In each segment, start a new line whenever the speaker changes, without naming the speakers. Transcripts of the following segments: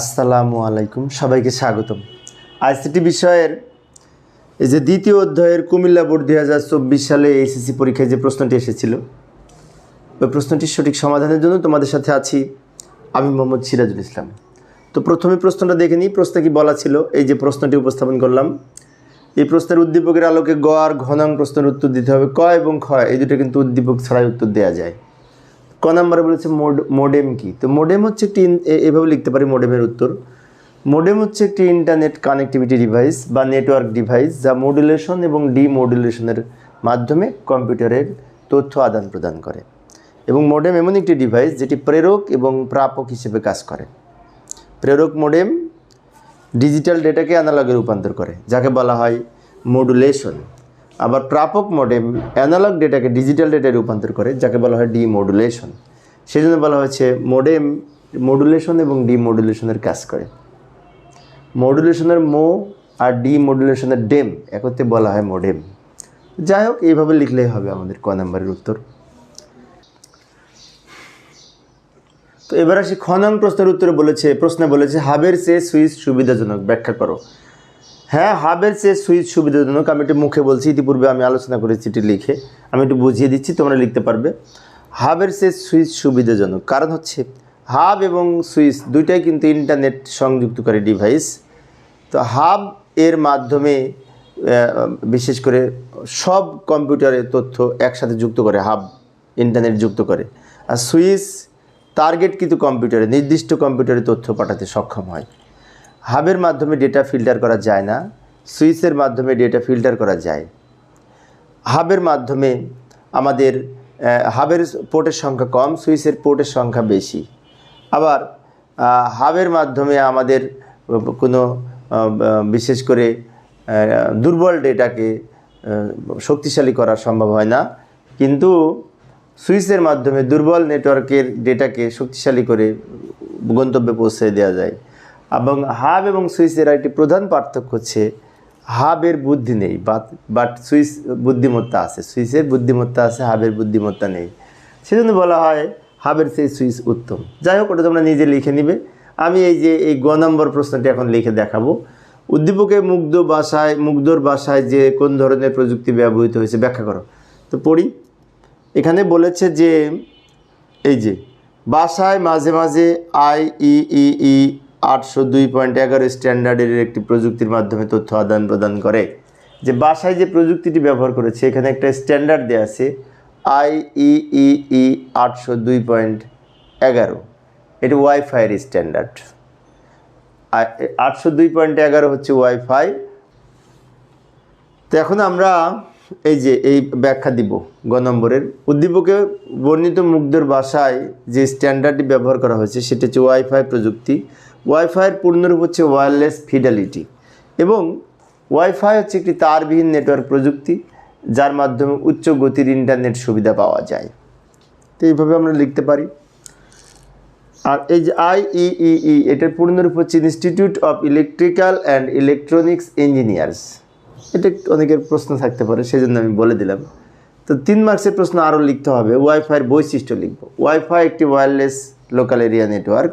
আসসালামু আলাইকুম সবাইকে স্বাগতম আইসিটি বিষয়ের এই যে দ্বিতীয় অধ্যায়ের কুমিল্লা বোর্ড দুই হাজার চব্বিশ সালে এইসিসি পরীক্ষায় যে প্রশ্নটি এসেছিল ওই প্রশ্নটির সঠিক সমাধানের জন্য তোমাদের সাথে আছি আমি মোহাম্মদ সিরাজুল ইসলাম তো প্রথমে প্রশ্নটা দেখে নিই প্রশ্নে কি বলা ছিল এই যে প্রশ্নটি উপস্থাপন করলাম এই প্রশ্নের উদ্দীপকের আলোকে গ আর ঘনাং প্রশ্নের উত্তর দিতে হবে ক এবং খ এই দুটো কিন্তু উদ্দীপক ছাড়াই উত্তর দেওয়া যায় ক নম্বরে বলেছে মোড মোডেম কি তো মোডেম হচ্ছে একটি এভাবে লিখতে পারি মোডেমের উত্তর মোডেম হচ্ছে একটি ইন্টারনেট কানেক্টিভিটি ডিভাইস বা নেটওয়ার্ক ডিভাইস যা মডুলেশন এবং ডিমোডুলেশনের মাধ্যমে কম্পিউটারের তথ্য আদান প্রদান করে এবং মোডেম এমন একটি ডিভাইস যেটি প্রেরক এবং প্রাপক হিসেবে কাজ করে প্রেরক মোডেম ডিজিটাল ডেটাকে অ্যানালগে রূপান্তর করে যাকে বলা হয় মডুলেশন আবার প্রাপক মডেম অ্যানালগ ডেটাকে ডিজিটাল ডেটায় রূপান্তর করে যাকে বলা হয় ডিমডুলেশন সেই জন্য বলা হয়েছে মোডেম মডুলেশন এবং ডিমডুলেশনের কাজ করে মডুলেশনের মো আর ডিমডুলেশনের ডেম একত্রে বলা হয় মোডেম যাই হোক এইভাবে লিখলেই হবে আমাদের ক নাম্বারের উত্তর তো এবার আসি খনন প্রশ্নের উত্তরে বলেছে প্রশ্নে বলেছে হাবের চেয়ে সুইচ সুবিধাজনক ব্যাখ্যা করো হ্যাঁ হাবের চেয়ে সুইচ সুবিধাজনক আমি একটু মুখে বলছি ইতিপূর্বে আমি আলোচনা করে চিঠি লিখে আমি একটু বুঝিয়ে দিচ্ছি তোমরা লিখতে পারবে হাবের চেয়ে সুইচ সুবিধাজনক কারণ হচ্ছে হাব এবং সুইচ দুইটাই কিন্তু ইন্টারনেট সংযুক্তকারী ডিভাইস তো হাব এর মাধ্যমে বিশেষ করে সব কম্পিউটারের তথ্য একসাথে যুক্ত করে হাব ইন্টারনেট যুক্ত করে আর সুইচ টার্গেট কিন্তু কম্পিউটারে নির্দিষ্ট কম্পিউটারে তথ্য পাঠাতে সক্ষম হয় হাবের মাধ্যমে ডেটা ফিল্টার করা যায় না সুইচের মাধ্যমে ডেটা ফিল্টার করা যায় হাবের মাধ্যমে আমাদের হাবের পোর্টের সংখ্যা কম সুইচের পোর্টের সংখ্যা বেশি আবার হাবের মাধ্যমে আমাদের কোনো বিশেষ করে দুর্বল ডেটাকে শক্তিশালী করা সম্ভব হয় না কিন্তু সুইচের মাধ্যমে দুর্বল নেটওয়ার্কের ডেটাকে শক্তিশালী করে গন্তব্যে পৌঁছে দেওয়া যায় এবং হাব এবং সুইসের একটি প্রধান পার্থক্য হচ্ছে হাবের বুদ্ধি নেই বাট বাট সুইস বুদ্ধিমত্তা আছে সুইসের বুদ্ধিমত্তা আছে হাবের বুদ্ধিমত্তা নেই সেজন্য বলা হয় হাবের সেই সুইস উত্তম যাই হোক ওটা তোমরা নিজে লিখে নিবে আমি এই যে এই গ নম্বর প্রশ্নটি এখন লিখে দেখাবো উদ্দীপকে মুগ্ধ বাসায় মুগ্ধর বাসায় যে কোন ধরনের প্রযুক্তি ব্যবহৃত হয়েছে ব্যাখ্যা করো তো পড়ি এখানে বলেছে যে এই যে বাসায় মাঝে মাঝে আই ই ই আটশো দুই পয়েন্ট এগারো স্ট্যান্ডার্ডের একটি প্রযুক্তির মাধ্যমে তথ্য আদান প্রদান করে যে বাসায় যে প্রযুক্তিটি ব্যবহার করেছে এখানে একটা স্ট্যান্ডার্ড দেওয়া আছে আইইইই আটশো দুই পয়েন্ট এগারো এটি ওয়াইফাইয়ের স্ট্যান্ডার্ড আটশো দুই পয়েন্ট এগারো হচ্ছে ওয়াইফাই তো এখন আমরা এই যে এই ব্যাখ্যা দিব গ নম্বরের উদ্দীপকে বর্ণিত মুগ্ধের বাসায় যে স্ট্যান্ডার্ডটি ব্যবহার করা হয়েছে সেটা হচ্ছে ওয়াইফাই প্রযুক্তি ওয়াইফাইয়ের পূর্ণরূপ হচ্ছে ওয়্যারলেস ফিডালিটি এবং ওয়াইফাই হচ্ছে একটি তারবিহীন নেটওয়ার্ক প্রযুক্তি যার মাধ্যমে উচ্চ গতির ইন্টারনেট সুবিধা পাওয়া যায় তো এইভাবে আমরা লিখতে পারি আর এই যে আইইই e e e, এটার পূর্ণরূপ হচ্ছে institute of electrical and electronics engineers এটা অনেকের প্রশ্ন থাকতে পারে সেই জন্য আমি বলে দিলাম তো তিন মার্কসের প্রশ্ন আরও লিখতে হবে ওয়াইফাইয়ের বৈশিষ্ট্য লিখব ওয়াইফাই একটি ওয়্যারলেস লোকাল এরিয়া নেটওয়ার্ক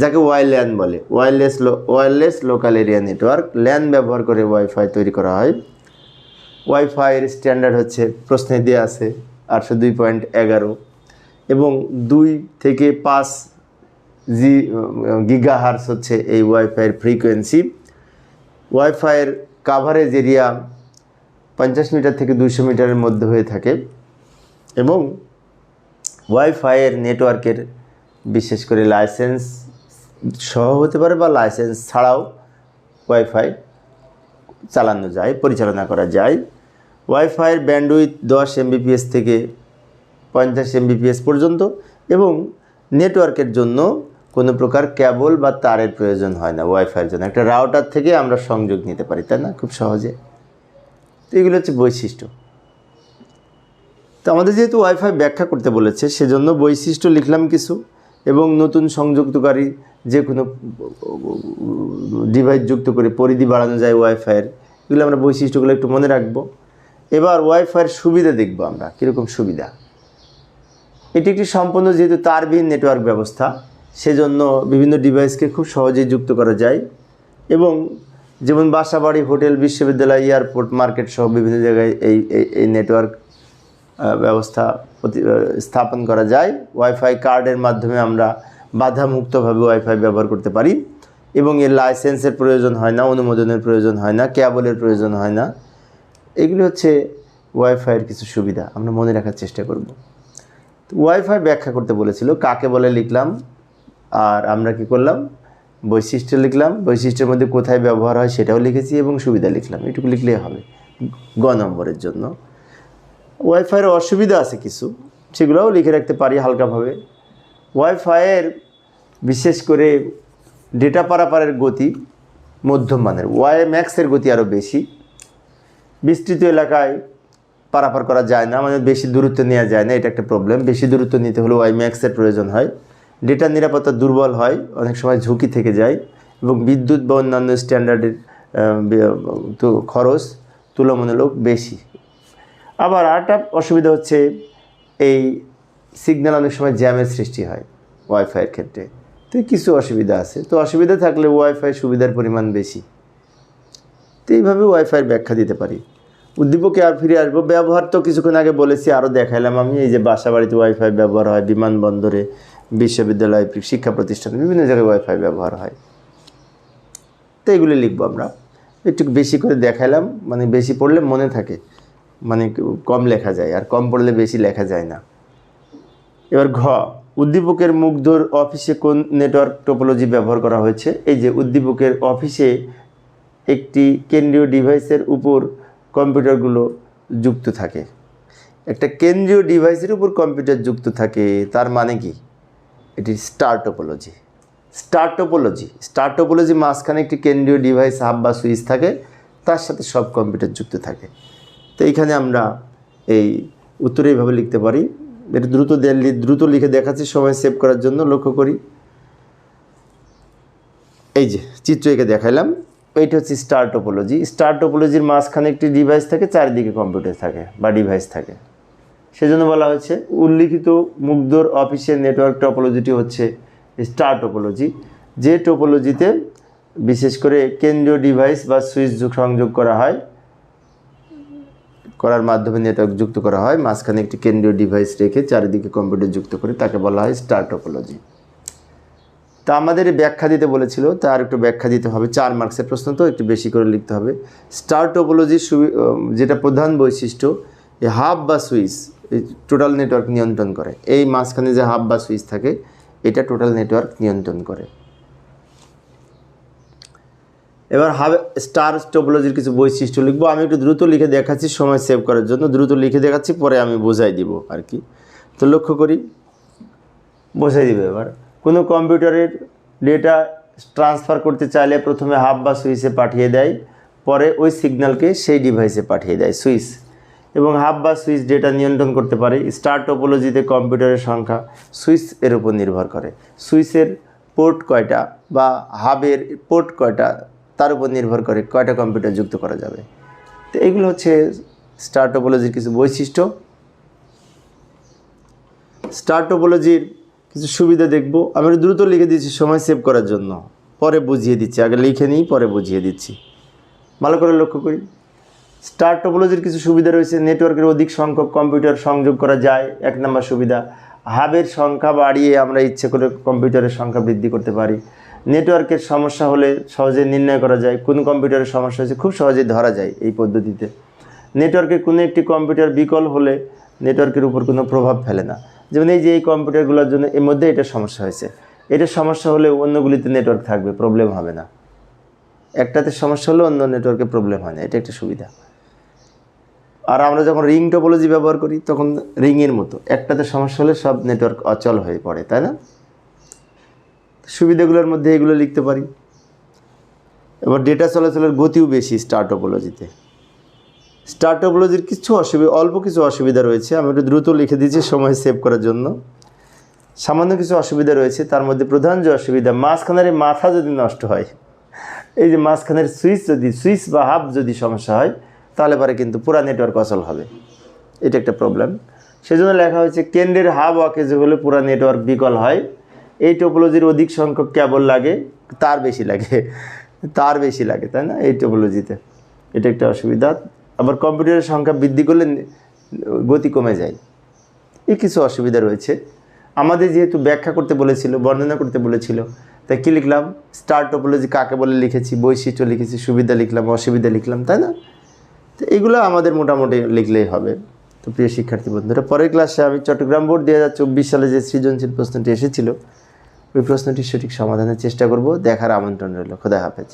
যাকে ওয়াইল্যান বলে wireless wireless local area network LAN ব্যবহার করে ওয়াইফাই তৈরি করা হয় ওয়াইফাইয়ের স্ট্যান্ডার্ড হচ্ছে প্রশ্নে দেওয়া আছে আটশো দুই পয়েন্ট এগারো এবং দুই থেকে পাঁচ জি গিগা হার্স হচ্ছে এই ওয়াইফাইয়ের ফ্রিকোয়েন্সি ওয়াইফাইয়ের কাভারেজ এরিয়া পঞ্চাশ মিটার থেকে দুইশো মিটারের মধ্যে হয়ে থাকে এবং ওয়াইফাইয়ের নেটওয়ার্কের বিশেষ করে লাইসেন্স সহ হতে পারে বা লাইসেন্স ছাড়াও ওয়াইফাই চালানো যায় পরিচালনা করা যায় ওয়াইফাইয়ের ব্যান্ডউইথ দশ এমবিপিএস থেকে পঞ্চাশ এমবিপিএস পর্যন্ত এবং নেটওয়ার্কের জন্য কোনো প্রকার কেবল বা তারের প্রয়োজন হয় না ওয়াইফাইয়ের জন্য একটা রাউটার থেকে আমরা সংযোগ নিতে পারি তাই না খুব সহজে তো এগুলো হচ্ছে বৈশিষ্ট্য তো আমাদের যেহেতু ওয়াইফাই ব্যাখ্যা করতে বলেছে সেজন্য বৈশিষ্ট্য লিখলাম কিছু এবং নতুন সংযুক্তকারী যে কোনো ডিভাইস যুক্ত করে পরিধি বাড়ানো যায় ওয়াইফাইয়ের এগুলো আমরা বৈশিষ্ট্যগুলো একটু মনে রাখবো এবার ওয়াইফাইয়ের সুবিধা দেখব আমরা কীরকম সুবিধা এটি একটি সম্পূর্ণ যেহেতু তারবিহীন নেটওয়ার্ক ব্যবস্থা সেজন্য বিভিন্ন ডিভাইসকে খুব সহজেই যুক্ত করা যায় এবং যেমন বাসাবাড়ি হোটেল বিশ্ববিদ্যালয় এয়ারপোর্ট মার্কেট সহ বিভিন্ন জায়গায় এই এই নেটওয়ার্ক ব্যবস্থা স্থাপন করা যায় ওয়াইফাই কার্ডের মাধ্যমে আমরা বাধামুক্তভাবে ওয়াইফাই ব্যবহার করতে পারি এবং এর লাইসেন্সের প্রয়োজন হয় না অনুমোদনের প্রয়োজন হয় না ক্যাবলের প্রয়োজন হয় না এগুলি হচ্ছে ওয়াইফাইয়ের কিছু সুবিধা আমরা মনে রাখার চেষ্টা করব ওয়াইফাই ব্যাখ্যা করতে বলেছিল কাকে বলে লিখলাম আর আমরা কি করলাম বৈশিষ্ট্য লিখলাম বৈশিষ্ট্যের মধ্যে কোথায় ব্যবহার হয় সেটাও লিখেছি এবং সুবিধা লিখলাম এটুকু লিখলেই হবে গ নম্বরের জন্য ওয়াইফাইয়ের অসুবিধা আছে কিছু সেগুলোও লিখে রাখতে পারি হালকাভাবে ওয়াইফাইয়ের বিশেষ করে ডেটা পারাপারের গতি মধ্যম মানের ওয়াই ম্যাক্সের গতি আরও বেশি বিস্তৃত এলাকায় পারাপার করা যায় না আমাদের বেশি দূরত্ব নেওয়া যায় না এটা একটা প্রবলেম বেশি দূরত্ব নিতে হলে ওয়াই ম্যাক্সের প্রয়োজন হয় ডেটা নিরাপত্তা দুর্বল হয় অনেক সময় ঝুঁকি থেকে যায় এবং বিদ্যুৎ বা অন্যান্য স্ট্যান্ডার্ডের তো খরচ তুলনামূলক বেশি আবার আরেকটা অসুবিধা হচ্ছে এই সিগন্যাল অনেক সময় জ্যামের সৃষ্টি হয় ওয়াইফাইয়ের ক্ষেত্রে তো কিছু অসুবিধা আছে তো অসুবিধা থাকলে ওয়াইফাই সুবিধার পরিমাণ বেশি তো এইভাবে ওয়াইফাইয়ের ব্যাখ্যা দিতে পারি উদ্দীপকে আর ফিরে আসবো ব্যবহার তো কিছুক্ষণ আগে বলেছি আরও দেখাইলাম আমি এই যে বাসা বাড়িতে ওয়াইফাই ব্যবহার হয় বিমানবন্দরে বিশ্ববিদ্যালয় শিক্ষা প্রতিষ্ঠানে বিভিন্ন জায়গায় ওয়াইফাই ব্যবহার হয় তো এগুলি লিখবো আমরা একটু বেশি করে দেখাইলাম মানে বেশি পড়লে মনে থাকে মানে কম লেখা যায় আর কম পড়লে বেশি লেখা যায় না এবার ঘ উদ্দীপকের মুগ্ধর অফিসে কোন নেটওয়ার্ক টোপোলজি ব্যবহার করা হয়েছে এই যে উদ্দীপকের অফিসে একটি কেন্দ্রীয় ডিভাইসের উপর কম্পিউটারগুলো যুক্ত থাকে একটা কেন্দ্রীয় ডিভাইসের উপর কম্পিউটার যুক্ত থাকে তার মানে কি এটি star topology star topology star topology মাঝখানে একটি কেন্দ্রীয় ডিভাইস হাব বা সুইচ থাকে তার সাথে সব কম্পিউটার যুক্ত থাকে তো এইখানে আমরা এই উত্তরে এইভাবে লিখতে পারি এটা দ্রুত দ্রুত লিখে দেখাচ্ছি সময় সেভ করার জন্য লক্ষ্য করি এই যে চিত্র একে দেখাইলাম এইটা হচ্ছে স্টার টোপোলজি স্টার টোপোলজির মাঝখানে একটি ডিভাইস থাকে চারিদিকে কম্পিউটার থাকে বা ডিভাইস থাকে সেজন্য বলা হয়েছে উল্লিখিত মুগ্ধর অফিসের নেটওয়ার্ক টোপোলজিটি হচ্ছে স্টার টোপোলজি যে টোপোলজিতে বিশেষ করে কেন্দ্রীয় ডিভাইস বা সুইচ সংযোগ করা হয় করার মাধ্যমে নেটওয়ার্ক যুক্ত করা হয় মাঝখানে একটি কেন্দ্রীয় ডিভাইস রেখে চারিদিকে কম্পিউটার যুক্ত করে তাকে বলা হয় স্টার টোপোলজি তা আমাদের ব্যাখ্যা দিতে বলেছিল তার একটু ব্যাখ্যা দিতে হবে চার মার্কসের প্রশ্ন তো একটু বেশি করে লিখতে হবে স্টার টোপোলজির যেটা প্রধান বৈশিষ্ট্য হাব বা সুইচ টোটাল নেটওয়ার্ক নিয়ন্ত্রণ করে এই মাঝখানে যে হাব বা সুইচ থাকে এটা টোটাল নেটওয়ার্ক নিয়ন্ত্রণ করে এবার হাব স্টার টোপোলজির কিছু বৈশিষ্ট্য লিখবো আমি একটু দ্রুত লিখে দেখাচ্ছি সময় সেভ করার জন্য দ্রুত লিখে দেখাচ্ছি পরে আমি বোঝাই দিব আর কি তো লক্ষ্য করি বোঝাই দিবে এবার কোনো কম্পিউটারের ডেটা ট্রান্সফার করতে চাইলে প্রথমে হাব বা সুইচে পাঠিয়ে দেয় পরে ওই সিগন্যালকে সেই ডিভাইসে পাঠিয়ে দেয় সুইচ এবং হাব বা সুইচ ডেটা নিয়ন্ত্রণ করতে পারে স্টার টোপোলজিতে কম্পিউটারের সংখ্যা সুইচ এর উপর নির্ভর করে সুইচের পোর্ট কয়টা বা হাবের পোর্ট কয়টা তার উপর নির্ভর করে কয়টা কম্পিউটার যুক্ত করা যাবে তো এগুলো হচ্ছে স্টার টোপোলজির কিছু বৈশিষ্ট্য স্টার টোপোলজির কিছু সুবিধা দেখব আমি দ্রুত লিখে দিচ্ছি সময় সেভ করার জন্য পরে বুঝিয়ে দিচ্ছি আগে লিখে নিই পরে বুঝিয়ে দিচ্ছি ভালো করে লক্ষ্য করি স্টার টোপোলজির কিছু সুবিধা রয়েছে নেটওয়ার্কের অধিক সংখ্যক কম্পিউটার সংযোগ করা যায় এক নম্বর সুবিধা হাবের সংখ্যা বাড়িয়ে আমরা ইচ্ছে করে কম্পিউটারের সংখ্যা বৃদ্ধি করতে পারি নেটওয়ার্কের সমস্যা হলে সহজে নির্ণয় করা যায় কোন কম্পিউটারের সমস্যা হয়েছে খুব সহজে ধরা যায় এই পদ্ধতিতে নেটওয়ার্কে কোনো একটি কম্পিউটার বিকল হলে নেটওয়ার্কের উপর কোনো প্রভাব ফেলে না যেমন এই যে এই কম্পিউটারগুলোর জন্য এর মধ্যে এটা সমস্যা হয়েছে এটা সমস্যা হলে অন্যগুলিতে নেটওয়ার্ক থাকবে প্রবলেম হবে না একটাতে সমস্যা হলে অন্য নেটওয়ার্কে প্রবলেম হয় না এটা একটা সুবিধা আর আমরা যখন রিং টোপোলজি ব্যবহার করি তখন রিংয়ের মতো একটাতে সমস্যা হলে সব নেটওয়ার্ক অচল হয়ে পড়ে তাই না সুবিধাগুলোর মধ্যে এগুলো লিখতে পারি এবার ডেটা চলাচলের গতিও বেশি স্টার্টোপোলজিতে টোপোলজিতে কিছু অসুবিধা অল্প কিছু অসুবিধা রয়েছে আমি একটু দ্রুত লিখে দিয়েছি সময় সেভ করার জন্য সামান্য কিছু অসুবিধা রয়েছে তার মধ্যে প্রধান যে অসুবিধা মাঝখানের মাথা যদি নষ্ট হয় এই যে মাঝখানের সুইচ যদি সুইচ বা হাব যদি সমস্যা হয় তাহলে পরে কিন্তু পুরা নেটওয়ার্ক অচল হবে এটা একটা প্রবলেম সেজন্য লেখা হয়েছে কেন্দ্রের হাব অকেজ হলে পুরা নেটওয়ার্ক বিকল হয় এই টোপোলজির অধিক সংখ্যক কেবল লাগে তার বেশি লাগে তার বেশি লাগে তাই না এই টোপোলজিতে এটা একটা অসুবিধা আবার কম্পিউটারের সংখ্যা বৃদ্ধি করলে গতি কমে যায় এই কিছু অসুবিধা রয়েছে আমাদের যেহেতু ব্যাখ্যা করতে বলেছিল বর্ণনা করতে বলেছিল তাই কী লিখলাম স্টার টোপোলজি কাকে বলে লিখেছি বৈশিষ্ট্য লিখেছি সুবিধা লিখলাম অসুবিধা লিখলাম তাই না তো এগুলো আমাদের মোটামুটি লিখলেই হবে তো প্রিয় শিক্ষার্থী বন্ধুরা পরের ক্লাসে আমি চট্টগ্রাম বোর্ড দু সালে যে সৃজনশীল প্রশ্নটি এসেছিল ওই প্রশ্নটির সঠিক সমাধানের চেষ্টা করব দেখার আমন্ত্রণ রইল খোদা হাফেজ